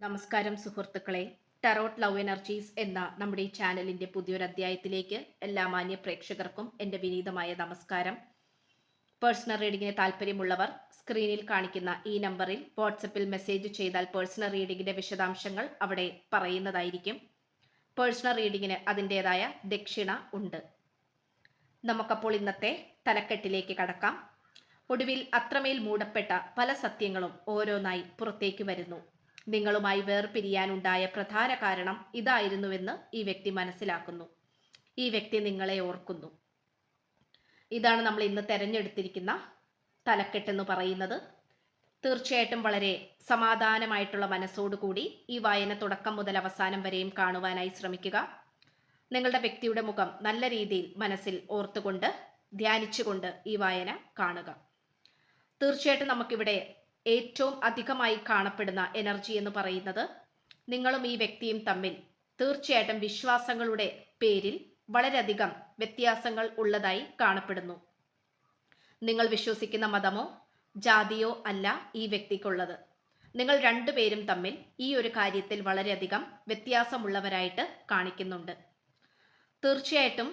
നമസ്കാരം സുഹൃത്തുക്കളെ. Tarot love energies എന്ന നമ്മുടെ ഈ ചാനലിന്റെ പുതിയൊരു അധ്യായത്തിലേക്ക് എല്ലാ മാന്യ പ്രേക്ഷകർക്കും എന്റെ വിനീതമായ നമസ്കാരം. പേഴ്സണൽ റീഡിങ്ങിന് താല്പര്യമുള്ളവർ സ്ക്രീനിൽ കാണിക്കുന്ന ഈ നമ്പറിൽ വാട്സപ്പിൽ മെസ്സേജ് ചെയ്താൽ പേഴ്സണൽ റീഡിങ്ങിന്റെ വിശദാംശങ്ങൾ അവിടെ പറയുന്നതായിരിക്കും. പേഴ്സണൽ റീഡിങ്ങിന് അതിന്റെതായ ദക്ഷിണ ഉണ്ട്. നമുക്കപ്പോൾ ഇന്നത്തെ തലക്കെട്ടിലേക്ക് കടക്കാം. ഒടുവിൽ അത്രമേൽ മൂടപ്പെട്ട പല സത്യങ്ങളും ഓരോന്നായി പുറത്തേക്ക് വരുന്നു. നിങ്ങളുമായി വേർപിരിയാനുണ്ടായ പ്രധാന കാരണം ഇതായിരുന്നുവെന്ന് ഈ വ്യക്തി മനസ്സിലാക്കുന്നു. ഈ വ്യക്തി നിങ്ങളെ ഓർക്കുന്നു. ഇതാണ് നമ്മൾ ഇന്ന് തെരഞ്ഞെടുത്തിരിക്കുന്ന തലക്കെട്ടെന്ന് പറയുന്നത്. തീർച്ചയായിട്ടും വളരെ സമാധാനമായിട്ടുള്ള മനസ്സോടുകൂടി ഈ വായന തുടക്കം മുതൽ അവസാനം വരെയും കാണുവാനായി ശ്രമിക്കുക. നിങ്ങളുടെ വ്യക്തിയുടെ മുഖം നല്ല രീതിയിൽ മനസ്സിൽ ഓർത്തുകൊണ്ട് ധ്യാനിച്ചുകൊണ്ട് ഈ വായന കാണുക. തീർച്ചയായിട്ടും നമുക്കിവിടെ ഏറ്റവും അധികമായി കാണപ്പെടുന്ന എനർജി എന്ന് പറയുന്നത് നിങ്ങളും ഈ വ്യക്തിയും തമ്മിൽ തീർച്ചയായിട്ടും വിശ്വാസങ്ങളുടെ പേരിൽ വളരെയധികം വ്യത്യാസങ്ങൾ ഉള്ളതായി കാണപ്പെടുന്നു. നിങ്ങൾ വിശ്വസിക്കുന്ന മതമോ ജാതിയോ അല്ല ഈ വ്യക്തിക്കുള്ളത്. നിങ്ങൾ രണ്ടുപേരും തമ്മിൽ ഈ ഒരു കാര്യത്തിൽ വളരെയധികം വ്യത്യാസമുള്ളവരായിട്ട് കാണിക്കുന്നുണ്ട്. തീർച്ചയായിട്ടും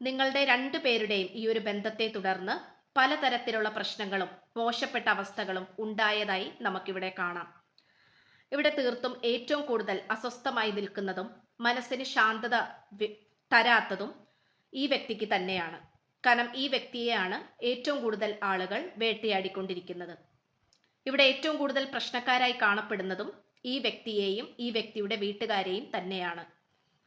നിങ്ങളുടെ രണ്ടു പേരുടെയും ഈ ഒരു ബന്ധത്തെ തുടർന്ന് പലതരത്തിലുള്ള പ്രശ്നങ്ങളും മോശപ്പെട്ട അവസ്ഥകളും ഉണ്ടായതായി നമുക്കിവിടെ കാണാം. ഇവിടെ തീർത്തും ഏറ്റവും കൂടുതൽ അസ്വസ്ഥമായി നിൽക്കുന്നതും മനസ്സിന് ശാന്തത തരാത്തതും ഈ വ്യക്തിക്ക് തന്നെയാണ്. കാരണം ഈ വ്യക്തിയെയാണ് ഏറ്റവും കൂടുതൽ ആളുകൾ വേട്ടയാടിക്കൊണ്ടിരിക്കുന്നത്. ഇവിടെ ഏറ്റവും കൂടുതൽ പ്രശ്നക്കാരായി കാണപ്പെടുന്നതും ഈ വ്യക്തിയെയും ഈ വ്യക്തിയുടെ വീട്ടുകാരെയും തന്നെയാണ്.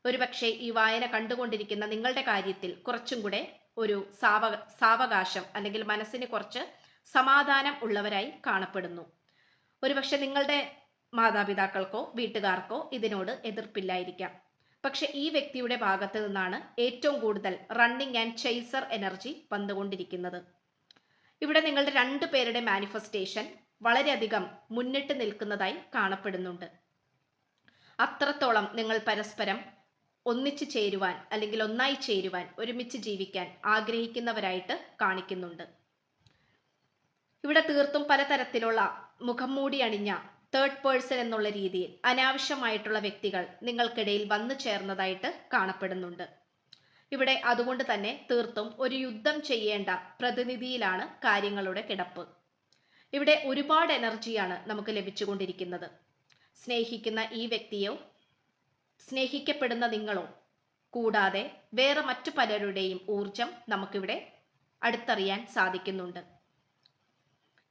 ഒരുപക്ഷെ ഈ വായന കണ്ടുകൊണ്ടിരിക്കുന്ന നിങ്ങളുടെ കാര്യത്തിൽ കുറച്ചും കൂടെ ഒരു സാവ സാവകാശം അല്ലെങ്കിൽ മനസ്സിന് കുറച്ച് സമാധാനം ഉള്ളവരായി കാണപ്പെടുന്നു. ഒരുപക്ഷെ നിങ്ങളുടെ മാതാപിതാക്കൾക്കോ വീട്ടുകാർക്കോ ഇതിനോട് എതിർപ്പില്ലായിരിക്കാം. പക്ഷെ ഈ വ്യക്തിയുടെ ഭാഗത്ത് നിന്നാണ് ഏറ്റവും കൂടുതൽ റണ്ണിങ് ആൻഡ് ചെയ്സർ എനർജി വന്നുകൊണ്ടിരിക്കുന്നത്. ഇവിടെ നിങ്ങളുടെ രണ്ടു പേരുടെ മാനിഫെസ്റ്റേഷൻ വളരെയധികം മുന്നിട്ട് നിൽക്കുന്നതായി കാണപ്പെടുന്നുണ്ട്. അത്രത്തോളം നിങ്ങൾ പരസ്പരം ഒന്നിച്ചു ചേരുവാൻ അല്ലെങ്കിൽ ഒന്നായി ചേരുവാൻ ഒരുമിച്ച് ജീവിക്കാൻ ആഗ്രഹിക്കുന്നവരായിട്ട് കാണിക്കുന്നുണ്ട്. ഇവിടെ തീർത്തും പലതരത്തിലുള്ള മുഖം മൂടി അണിഞ്ഞ തേർഡ് പേഴ്സൺ എന്നുള്ള രീതിയിൽ അനാവശ്യമായിട്ടുള്ള വ്യക്തികൾ നിങ്ങൾക്കിടയിൽ വന്നു ചേർന്നതായിട്ട് കാണപ്പെടുന്നുണ്ട്. ഇവിടെ അതുകൊണ്ട് തന്നെ തീർത്തും ഒരു യുദ്ധം ചെയ്യേണ്ട പ്രതിനിധിയിലാണ് കാര്യങ്ങളുടെ കിടപ്പ്. ഇവിടെ ഒരുപാട് എനർജിയാണ് നമുക്ക് ലഭിച്ചുകൊണ്ടിരിക്കുന്നത്. സ്നേഹിക്കുന്ന ഈ വ്യക്തിയോ സ്നേഹിക്കപ്പെടുന്ന നിങ്ങളോ? കൂടാതെ വേറെ മറ്റു പലരുടെയും ഊർജം നമുക്കിവിടെ അടുത്തറിയാൻ സാധിക്കുന്നുണ്ട്.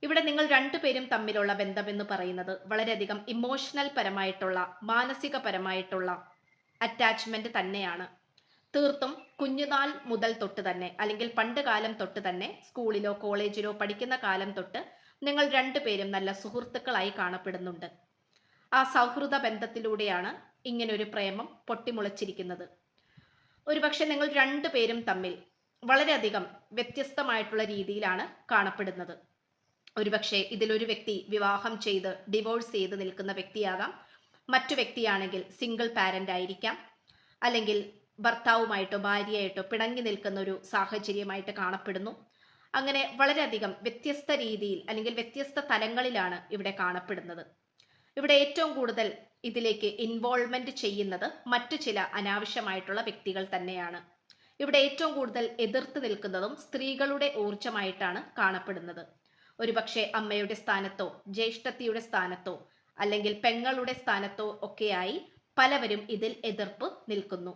ഇവിടെ നിങ്ങൾ രണ്ടുപേരും തമ്മിലുള്ള ബന്ധമെന്ന് പറയുന്നത് വളരെയധികം ഇമോഷണൽ പരമായിട്ടുള്ള മാനസികപരമായിട്ടുള്ള അറ്റാച്ച്മെന്റ് തന്നെയാണ്. തീർത്തും കുഞ്ഞുനാൾ മുതൽ തൊട്ട് തന്നെ അല്ലെങ്കിൽ പണ്ട് കാലം തൊട്ട് തന്നെ സ്കൂളിലോ കോളേജിലോ പഠിക്കുന്ന കാലം തൊട്ട് നിങ്ങൾ രണ്ടുപേരും നല്ല സുഹൃത്തുക്കളായി കാണപ്പെടുന്നുണ്ട്. ആ സൗഹൃദ ബന്ധത്തിലൂടെയാണ് ഇങ്ങനൊരു പ്രേമം പൊട്ടിമുളച്ചിരിക്കുന്നത്. ഒരുപക്ഷെ നിങ്ങൾ രണ്ടു പേരും തമ്മിൽ വളരെയധികം വ്യത്യസ്തമായിട്ടുള്ള രീതിയിലാണ് കാണപ്പെടുന്നത്. ഒരുപക്ഷെ ഇതിലൊരു വ്യക്തി വിവാഹം ചെയ്ത് ഡിവോഴ്സ് ചെയ്ത് നിൽക്കുന്ന വ്യക്തിയാകാം. മറ്റു വ്യക്തിയാണെങ്കിൽ സിംഗിൾ പാരന്റ് ആയിരിക്കാം. അല്ലെങ്കിൽ ഭർത്താവുമായിട്ടോ ഭാര്യയായിട്ടോ പിണങ്ങി നിൽക്കുന്ന ഒരു സാഹചര്യമായിട്ട് കാണപ്പെടുന്നു. അങ്ങനെ വളരെയധികം വ്യത്യസ്ത രീതിയിൽ അല്ലെങ്കിൽ വ്യത്യസ്ത തലങ്ങളിലാണ് ഇവിടെ കാണപ്പെടുന്നത്. ഇവിടെ ഏറ്റവും കൂടുതൽ ഇതിലേക്ക് ഇൻവോൾവ്മെന്റ് ചെയ്യുന്നത് മറ്റു ചില അനാവശ്യമായിട്ടുള്ള വ്യക്തികൾ തന്നെയാണ്. ഇവിടെ ഏറ്റവും കൂടുതൽ എതിർത്ത് നിൽക്കുന്നതും സ്ത്രീകളുടെ ഊർജമായിട്ടാണ് കാണപ്പെടുന്നത്. ഒരുപക്ഷെ അമ്മയുടെ സ്ഥാനത്തോ ജ്യേഷ്ഠത്തിയുടെ സ്ഥാനത്തോ അല്ലെങ്കിൽ പെങ്ങളുടെ സ്ഥാനത്തോ ഒക്കെയായി പലവരും ഇതിൽ എതിർപ്പ് നിൽക്കുന്നു.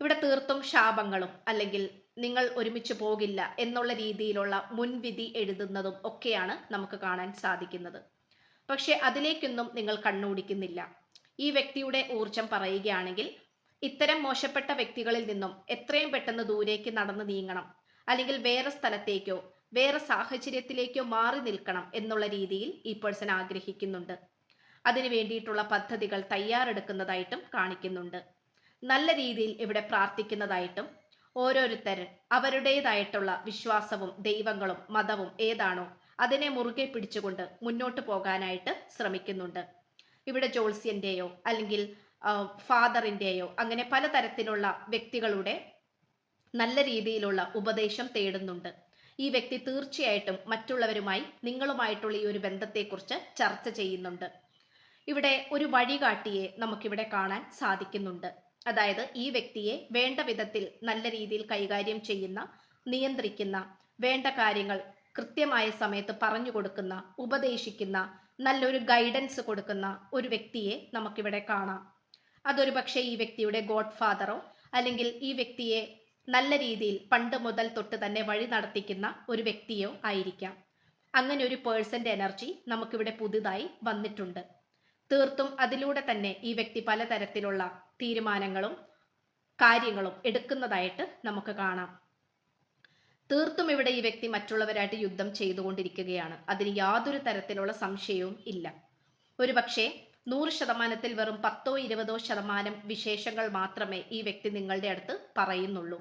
ഇവിടെ തീർത്തും ശാപങ്ങളും അല്ലെങ്കിൽ നിങ്ങൾ ഒരുമിച്ച് പോകില്ല എന്നുള്ള രീതിയിലുള്ള മുൻവിധി എഴുതുന്നതും ഒക്കെയാണ് നമുക്ക് കാണാൻ സാധിക്കുന്നത്. പക്ഷെ അതിലേക്കൊന്നും നിങ്ങൾ കണ്ണോടിക്കുന്നില്ല ഈ വ്യക്തിയുടെ ഊർജം പറയുകയാണെങ്കിൽ ഇത്തരം മോശപ്പെട്ട വ്യക്തികളിൽ നിന്നും എത്രയും പെട്ടെന്ന് ദൂരേക്ക് നടന്നു നീങ്ങണം. അല്ലെങ്കിൽ വേറെ സ്ഥലത്തേക്കോ വേറെ സാഹചര്യത്തിലേക്കോ മാറി നിൽക്കണം എന്നുള്ള രീതിയിൽ ഈ പേഴ്സൺ ആഗ്രഹിക്കുന്നുണ്ട്. അതിനു വേണ്ടിയിട്ടുള്ള പദ്ധതികൾ തയ്യാറെടുക്കുന്നതായിട്ടും കാണിക്കുന്നുണ്ട്. നല്ല രീതിയിൽ ഇവിടെ പ്രാർത്ഥിക്കുന്നതായിട്ടും ഓരോരുത്തർ അവരുടേതായിട്ടുള്ള വിശ്വാസവും ദൈവങ്ങളും മതവും ഏതാണോ അതിനെ മുറുകെ പിടിച്ചുകൊണ്ട് മുന്നോട്ട് പോകാനായിട്ട് ശ്രമിക്കുന്നുണ്ട്. ഇവിടെ ജോൾസ്യന്റെയോ അല്ലെങ്കിൽ ഫാദറിന്റെയോ അങ്ങനെ പലതരത്തിലുള്ള വ്യക്തികളുടെ നല്ല രീതിയിലുള്ള ഉപദേശം തേടുന്നുണ്ട്. ഈ വ്യക്തി തീർച്ചയായിട്ടും മറ്റുള്ളവരുമായി നിങ്ങളുമായിട്ടുള്ള ഈ ഒരു ബന്ധത്തെക്കുറിച്ച് ചർച്ച ചെയ്യുന്നുണ്ട്. ഇവിടെ ഒരു വഴികാട്ടിയെ നമുക്കിവിടെ കാണാൻ സാധിക്കുന്നുണ്ട്. അതായത് ഈ വ്യക്തിയെ വേണ്ട വിധത്തിൽ നല്ല രീതിയിൽ കൈകാര്യം ചെയ്യുന്ന നിയന്ത്രിക്കുന്ന വേണ്ട കാര്യങ്ങൾ കൃത്യമായ സമയത്ത് പറഞ്ഞു കൊടുക്കുന്ന ഉപദേശിക്കുന്ന നല്ലൊരു ഗൈഡൻസ് കൊടുക്കുന്ന ഒരു വ്യക്തിയെ നമുക്കിവിടെ കാണാം. അതൊരു പക്ഷേ ഈ വ്യക്തിയുടെ ഗോഡ് ഫാദറോ അല്ലെങ്കിൽ ഈ വ്യക്തിയെ നല്ല രീതിയിൽ പണ്ട് മുതൽ തൊട്ട് തന്നെ വഴി നടത്തിക്കുന്ന ഒരു വ്യക്തിയോ ആയിരിക്കാം. അങ്ങനെ ഒരു പേഴ്സന്റെ എനർജി നമുക്കിവിടെ പുതുതായി വന്നിട്ടുണ്ട്. തീർത്തും അതിലൂടെ തന്നെ ഈ വ്യക്തി പലതരത്തിലുള്ള തീരുമാനങ്ങളും കാര്യങ്ങളും എടുക്കുന്നതായിട്ട് നമുക്ക് കാണാം. തീർത്തും ഇവിടെ ഈ വ്യക്തി മറ്റുള്ളവരായിട്ട് യുദ്ധം ചെയ്തുകൊണ്ടിരിക്കുകയാണ്. അതിന് യാതൊരു തരത്തിലുള്ള സംശയവും ഇല്ല. ഒരു പക്ഷേ നൂറ് ശതമാനത്തിൽ വെറും പത്തോ ഇരുപതോ ശതമാനം വിശേഷങ്ങൾ മാത്രമേ ഈ വ്യക്തി നിങ്ങളുടെ അടുത്ത് പറയുന്നുള്ളൂ.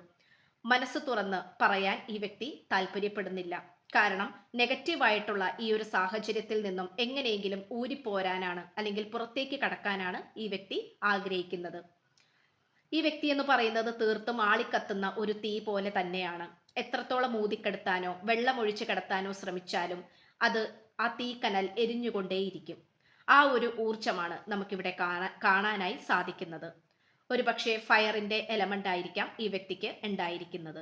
മനസ്സ് തുറന്ന് പറയാൻ ഈ വ്യക്തി താല്പര്യപ്പെടുന്നില്ല. കാരണം നെഗറ്റീവായിട്ടുള്ള ഈ ഒരു സാഹചര്യത്തിൽ നിന്നും എങ്ങനെയെങ്കിലും ഊരിപ്പോരാനാണ് അല്ലെങ്കിൽ പുറത്തേക്ക് കടക്കാനാണ് ഈ വ്യക്തി ആഗ്രഹിക്കുന്നത്. ഈ വ്യക്തി എന്ന് പറയുന്നത് തീർത്തും ആളിക്കത്തുന്ന ഒരു തീ പോലെ തന്നെയാണ്. എത്രത്തോളം ഊതിക്കെടുത്താനോ വെള്ളമൊഴിച്ച് കിടത്താനോ ശ്രമിച്ചാലും അത് ആ തീക്കനൽ എരിഞ്ഞുകൊണ്ടേയിരിക്കും. ആ ഒരു ഊർജമാണ് നമുക്കിവിടെ കാണാൻ കാണാനായി സാധിക്കുന്നത്. ഒരു പക്ഷേ ഫയറിന്റെ എലമെന്റ് ആയിരിക്കാം ഈ വ്യക്തിക്ക് ഉണ്ടായിരിക്കുന്നത്.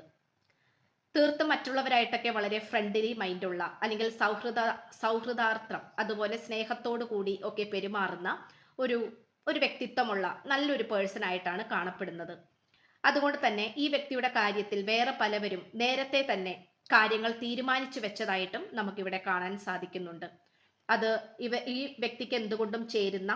തീർത്തും മറ്റുള്ളവരായിട്ടൊക്കെ വളരെ ഫ്രണ്ട്ലി മൈൻഡുള്ള അല്ലെങ്കിൽ സൗഹൃദ സൗഹൃദാർത്ഥം അതുപോലെ സ്നേഹത്തോടു കൂടി ഒക്കെ പെരുമാറുന്ന ഒരു ഒരു വ്യക്തിത്വമുള്ള നല്ലൊരു പേഴ്സൺ ആയിട്ടാണ് കാണപ്പെടുന്നത്. അതുകൊണ്ട് തന്നെ ഈ വ്യക്തിയുടെ കാര്യത്തിൽ വേറെ പലവരും നേരത്തെ തന്നെ കാര്യങ്ങൾ തീരുമാനിച്ചു വെച്ചതായിട്ടും നമുക്കിവിടെ കാണാൻ സാധിക്കുന്നുണ്ട്. അത് ഇവ ഈ വ്യക്തിക്ക് എന്തുകൊണ്ടും ചേരുന്ന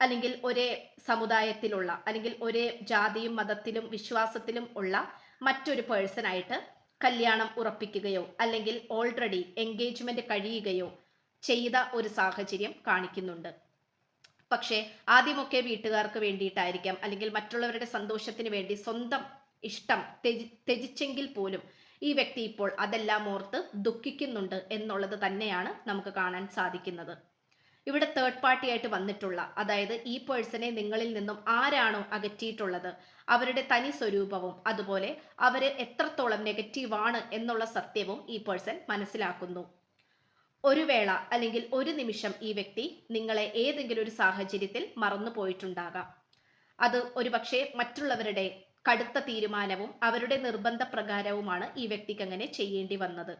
അല്ലെങ്കിൽ ഒരേ സമുദായത്തിലുള്ള അല്ലെങ്കിൽ ഒരേ ജാതിയും മതത്തിലും വിശ്വാസത്തിലും ഉള്ള മറ്റൊരു പേഴ്സൺ ആയിട്ട് കല്യാണം ഉറപ്പിക്കുകയോ അല്ലെങ്കിൽ ഓൾറെഡി എൻഗേജ്മെന്റ് കഴിയുകയോ ചെയ്ത ഒരു സാഹചര്യം കാണിക്കുന്നുണ്ട്. പക്ഷേ ആദ്യമൊക്കെ വീട്ടുകാർക്ക് വേണ്ടിയിട്ടായിരിക്കാം. അല്ലെങ്കിൽ മറ്റുള്ളവരുടെ സന്തോഷത്തിന് വേണ്ടി സ്വന്തം ഇഷ്ടം ത്യജിച്ചെങ്കിൽ പോലും ഈ വ്യക്തി ഇപ്പോൾ അതെല്ലാം ഓർത്ത് ദുഃഖിക്കുന്നുണ്ട് എന്നുള്ളത് തന്നെയാണ് നമുക്ക് കാണാൻ സാധിക്കുന്നത്. ഇവിടെ തേർഡ് പാർട്ടി ആയിട്ട് വന്നിട്ടുള്ള അതായത് ഈ പേഴ്സണെ നിങ്ങളിൽ നിന്നും ആരാണോ അകറ്റിയിട്ടുള്ളത് അവരുടെ തനി സ്വരൂപവും അതുപോലെ അവർ എത്രത്തോളം നെഗറ്റീവാണ് എന്നുള്ള സത്യവും ഈ പേഴ്സൺ മനസ്സിലാക്കുന്നു. ഒരു വേള അല്ലെങ്കിൽ ഒരു നിമിഷം ഈ വ്യക്തി നിങ്ങളെ ഏതെങ്കിലും ഒരു സാഹചര്യത്തിൽ മറന്നു പോയിട്ടുണ്ടാകാം. അത് ഒരുപക്ഷെ മറ്റുള്ളവരുടെ കടുത്ത തീരുമാനവും അവരുടെ നിർബന്ധ പ്രകാരവുമാണ് ഈ വ്യക്തിക്ക് അങ്ങനെ ചെയ്യേണ്ടി വന്നത്.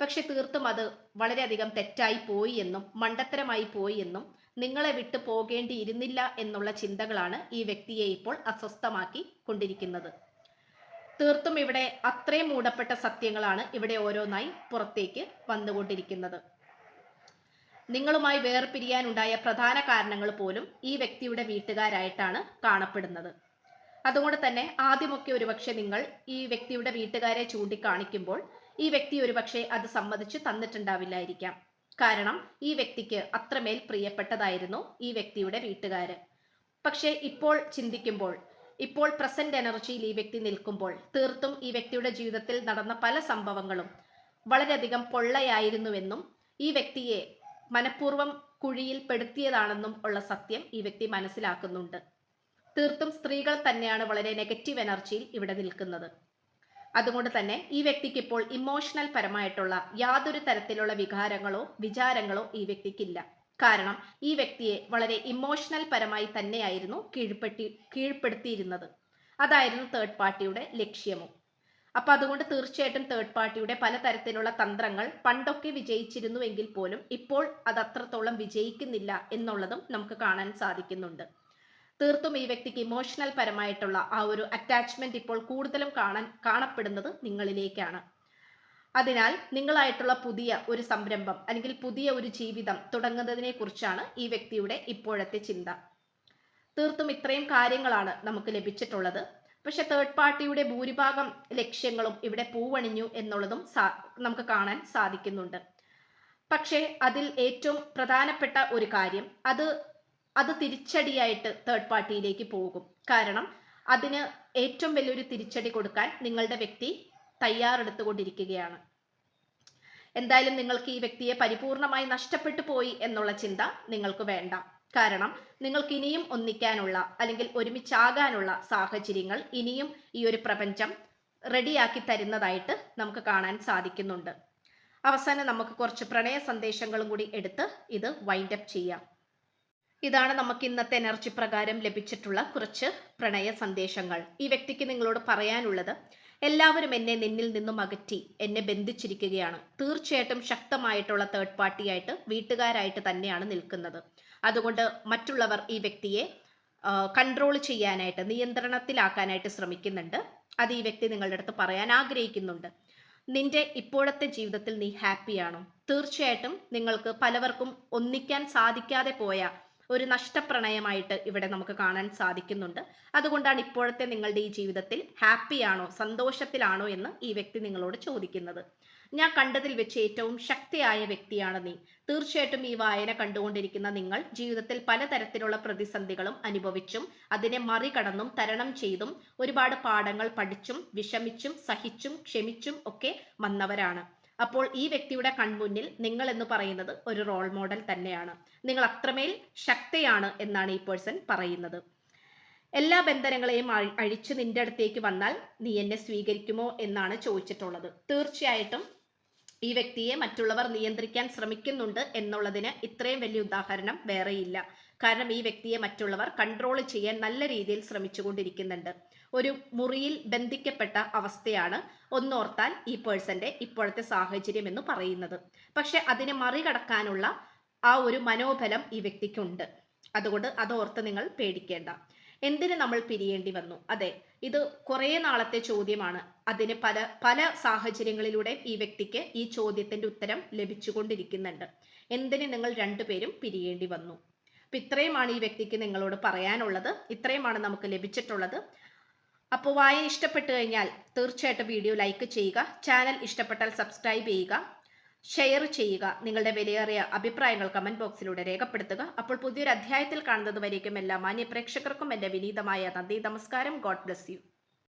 പക്ഷെ തീർത്തും അത് വളരെയധികം തെറ്റായി പോയി എന്നും മണ്ടത്തരമായി പോയി എന്നും നിങ്ങളെ വിട്ടു പോകേണ്ടിയിരുന്നില്ല എന്നുള്ള ചിന്തകളാണ് ഈ വ്യക്തിയെ ഇപ്പോൾ അസ്വസ്ഥമാക്കി കൊണ്ടിരിക്കുന്നത്. തീർത്തും ഇവിടെ അത്രയും മൂടപ്പെട്ട സത്യങ്ങളാണ് ഇവിടെ ഓരോന്നായി പുറത്തേക്ക് വന്നുകൊണ്ടിരിക്കുന്നത്. നിങ്ങളുമായി വേർപിരിയാനുണ്ടായ പ്രധാന കാരണങ്ങൾ പോലും ഈ വ്യക്തിയുടെ വീട്ടുകാരായിട്ടാണ് കാണപ്പെടുന്നത്. അതുകൊണ്ട് തന്നെ ആദ്യമൊക്കെ ഒരുപക്ഷെ നിങ്ങൾ ഈ വ്യക്തിയുടെ വീട്ടുകാരെ ചൂണ്ടിക്കാണിക്കുമ്പോൾ ഈ വ്യക്തി ഒരുപക്ഷെ അത് സമ്മതിച്ച് തന്നിട്ടുണ്ടാവില്ലായിരിക്കാം. കാരണം ഈ വ്യക്തിക്ക് അത്രമേൽ പ്രിയപ്പെട്ടതായിരുന്നു ഈ വ്യക്തിയുടെ വീട്ടുകാര്. പക്ഷേ ഇപ്പോൾ ചിന്തിക്കുമ്പോൾ ഇപ്പോൾ പ്രസന്റ് എനർജിയിൽ ഈ വ്യക്തി നിൽക്കുമ്പോൾ തീർത്തും ഈ വ്യക്തിയുടെ ജീവിതത്തിൽ നടന്ന പല സംഭവങ്ങളും വളരെയധികം പൊള്ളയായിരുന്നുവെന്നും ഈ വ്യക്തിയെ മനഃപൂർവം കുഴിയിൽ പെടുത്തിയതാണെന്നും ഉള്ള സത്യം ഈ വ്യക്തി മനസ്സിലാക്കുന്നുണ്ട്. തീർത്തും സ്ത്രീകൾ തന്നെയാണ് വളരെ നെഗറ്റീവ് എനർജിയിൽ ഇവിടെ നിൽക്കുന്നത്. അതുകൊണ്ട് തന്നെ ഈ വ്യക്തിക്ക് ഇപ്പോൾ ഇമോഷണൽ പരമായിട്ടുള്ള യാതൊരു തരത്തിലുള്ള വികാരങ്ങളോ വിചാരങ്ങളോ ഈ വ്യക്തിക്കില്ല. കാരണം ഈ വ്യക്തിയെ വളരെ ഇമോഷണൽ പരമായി തന്നെയായിരുന്നു കീഴ്പ്പെട്ടി കീഴ്പ്പെടുത്തിയിരുന്നത്. അതായിരുന്നു തേർഡ് പാർട്ടിയുടെ ലക്ഷ്യവും അപ്പൊ അതുകൊണ്ട് തീർച്ചയായിട്ടും തേർഡ് പാർട്ടിയുടെ പലതരത്തിലുള്ള തന്ത്രങ്ങൾ പണ്ടൊക്കെ വിജയിച്ചിരുന്നുവെങ്കിൽ പോലും ഇപ്പോൾ അത് അത്രത്തോളം വിജയിക്കുന്നില്ല എന്നുള്ളതും നമുക്ക് കാണാൻ സാധിക്കുന്നുണ്ട്. തീർത്തും ഈ വ്യക്തിക്ക് ഇമോഷണൽ പരമായിട്ടുള്ള ആ ഒരു അറ്റാച്ച്മെന്റ് ഇപ്പോൾ കൂടുതലും കാണാൻ കാണപ്പെടുന്നത് നിങ്ങളിലേക്കാണ്. അതിനാൽ നിങ്ങളായിട്ടുള്ള പുതിയ ഒരു സംരംഭം അല്ലെങ്കിൽ പുതിയ ഒരു ജീവിതം തുടങ്ങുന്നതിനെ കുറിച്ചാണ് ഈ വ്യക്തിയുടെ ഇപ്പോഴത്തെ ചിന്ത. തീർത്തും ഇത്രയും കാര്യങ്ങളാണ് നമുക്ക് ലഭിച്ചിട്ടുള്ളത്. പക്ഷെ തേർഡ് പാർട്ടിയുടെ ഭൂരിഭാഗം ലക്ഷ്യങ്ങളും ഇവിടെ പൂവണിഞ്ഞു എന്നുള്ളതും നമുക്ക് കാണാൻ സാധിക്കുന്നുണ്ട്. പക്ഷേ അതിൽ ഏറ്റവും പ്രധാനപ്പെട്ട ഒരു കാര്യം അത് അത് തിരിച്ചടിയായിട്ട് തേർഡ് പാർട്ടിയിലേക്ക് പോകും. കാരണം അതിന് ഏറ്റവും വലിയൊരു തിരിച്ചടി കൊടുക്കാൻ നിങ്ങളുടെ വ്യക്തി തയ്യാറെടുത്തുകൊണ്ടിരിക്കുകയാണ്. എന്തായാലും നിങ്ങൾക്ക് ഈ വ്യക്തിയെ പരിപൂർണമായി നഷ്ടപ്പെട്ടു പോയി എന്നുള്ള ചിന്ത നിങ്ങൾക്ക് വേണ്ട. കാരണം നിങ്ങൾക്ക് ഇനിയും ഒന്നിക്കാനുള്ള അല്ലെങ്കിൽ ഒരുമിച്ചാകാനുള്ള സാഹചര്യങ്ങൾ ഇനിയും ഈ ഒരു പ്രപഞ്ചം റെഡിയാക്കി തരുന്നതായിട്ട് നമുക്ക് കാണാൻ സാധിക്കുന്നുണ്ട്. അവസാനം നമുക്ക് കുറച്ച് പ്രണയ സന്ദേശങ്ങളും കൂടി എടുത്ത് ഇത് വൈൻഡപ്പ് ചെയ്യാം. ഇതാണ് നമുക്ക് ഇന്നത്തെ എനർജി പ്രകാരം ലഭിച്ചിട്ടുള്ള കുറച്ച് പ്രണയ സന്ദേശങ്ങൾ. ഈ വ്യക്തിക്ക് നിങ്ങളോട് പറയാനുള്ളത് എല്ലാവരും എന്നെ നിന്നിൽ നിന്നും അകറ്റി എന്നെ ബന്ധിച്ചിരിക്കുകയാണ്. തീർച്ചയായിട്ടും ശക്തമായിട്ടുള്ള തേർഡ് പാർട്ടിയായിട്ട് വീട്ടുകാരായിട്ട് തന്നെയാണ് നിൽക്കുന്നത്. അതുകൊണ്ട് മറ്റുള്ളവർ ഈ വ്യക്തിയെ കൺട്രോൾ ചെയ്യാനായിട്ട് നിയന്ത്രണത്തിലാക്കാനായിട്ട് ശ്രമിക്കുന്നുണ്ട്. അത് ഈ വ്യക്തി നിങ്ങളുടെ അടുത്ത് പറയാൻ ആഗ്രഹിക്കുന്നുണ്ട്. നിന്റെ ഇപ്പോഴത്തെ ജീവിതത്തിൽ നീ ഹാപ്പിയാണോ തീർച്ചയായിട്ടും നിങ്ങൾക്ക് പലവർക്കും ഒന്നിക്കാൻ സാധിക്കാതെ പോയ ഒരു നഷ്ടപ്രണയമായിട്ട് ഇവിടെ നമുക്ക് കാണാൻ സാധിക്കുന്നുണ്ട്. അതുകൊണ്ടാണ് ഇപ്പോഴത്തെ നിങ്ങളുടെ ഈ ജീവിതത്തിൽ ഹാപ്പിയാണോ സന്തോഷത്തിലാണോ എന്ന് ഈ വ്യക്തി നിങ്ങളോട് ചോദിക്കുന്നത്. ഞാൻ കണ്ടതിൽ വെച്ച് ഏറ്റവും ശക്തിയായ വ്യക്തിയാണ് നീ. തീർച്ചയായിട്ടും ഈ വായന കണ്ടുകൊണ്ടിരിക്കുന്ന നിങ്ങൾ ജീവിതത്തിൽ പലതരത്തിലുള്ള പ്രതിസന്ധികളും അനുഭവിച്ചും അതിനെ മറികടന്നും തരണം ചെയ്തും ഒരുപാട് പാഠങ്ങൾ പഠിച്ചും വിഷമിച്ചും സഹിച്ചും ക്ഷമിച്ചും ഒക്കെ വന്നവരാണ്. അപ്പോൾ ഈ വ്യക്തിയുടെ കൺമുന്നിൽ നിങ്ങൾ എന്ന് പറയുന്നത് ഒരു റോൾ മോഡൽ തന്നെയാണ്. നിങ്ങൾ അത്രമേൽ ശക്തിയാണ് എന്നാണ് ഈ പേഴ്സൺ പറയുന്നത്. എല്ലാ ബന്ധനങ്ങളെയും അഴിച്ച് നിന്റെ അടുത്തേക്ക് വന്നാൽ നീ എന്നെ സ്വീകരിക്കുമോ എന്നാണ് ചോദിച്ചിട്ടുള്ളത്. തീർച്ചയായിട്ടും ഈ വ്യക്തിയെ മറ്റുള്ളവർ നിയന്ത്രിക്കാൻ ശ്രമിക്കുന്നുണ്ട് എന്നുള്ളതിന് ഇത്രയും വലിയ ഉദാഹരണം വേറെയില്ല. കാരണം ഈ വ്യക്തിയെ മറ്റുള്ളവർ കൺട്രോൾ ചെയ്യാൻ നല്ല രീതിയിൽ ശ്രമിച്ചുകൊണ്ടിരിക്കുന്നുണ്ട്. ഒരു മുറിയിൽ ബന്ധിക്കപ്പെട്ട അവസ്ഥയാണ് ഒന്നോർത്താൽ ഈ പേഴ്സന്റെ ഇപ്പോഴത്തെ സാഹചര്യം എന്ന് പറയുന്നത്. പക്ഷെ അതിനെ മറികടക്കാനുള്ള ആ ഒരു മനോബലം ഈ വ്യക്തിക്കുണ്ട്. അതുകൊണ്ട് അതോർത്ത് നിങ്ങൾ പേടിക്കേണ്ട. എന്തിന് നമ്മൾ പിരിയേണ്ടി വന്നു? അതെ ഇത് കുറേ നാളത്തെ ചോദ്യമാണ്. അതിന് പല പല സാഹചര്യങ്ങളിലൂടെ ഈ വ്യക്തിക്ക് ഈ ചോദ്യത്തിന്റെ ഉത്തരം ലഭിച്ചുകൊണ്ടിരിക്കുന്നുണ്ട്. എന്തിന് നിങ്ങൾ രണ്ടുപേരും പിരിയേണ്ടി വന്നു? അപ്പൊ ഇത്രയുമാണ് ഈ വ്യക്തിക്ക് നിങ്ങളോട് പറയാനുള്ളത്. ഇത്രയുമാണ് നമുക്ക് ലഭിച്ചിട്ടുള്ളത്. അപ്പോൾ വായന ഇഷ്ടപ്പെട്ടു കഴിഞ്ഞാൽ തീർച്ചയായിട്ടും വീഡിയോ ലൈക്ക് ചെയ്യുക ചാനൽ ഇഷ്ടപ്പെട്ടാൽ സബ്സ്ക്രൈബ് ചെയ്യുക ഷെയർ ചെയ്യുക നിങ്ങളുടെ വിലയേറിയ അഭിപ്രായങ്ങൾ കമന്റ് ബോക്സിലൂടെ രേഖപ്പെടുത്തുക. അപ്പോൾ പുതിയൊരു അധ്യായത്തിൽ കാണുന്നത് വരേക്കും എല്ലാ മാന്യ പ്രേക്ഷകർക്കും എന്റെ വിനീതമായ നന്ദി നമസ്കാരം ഗോഡ് ബ്ലസ് യു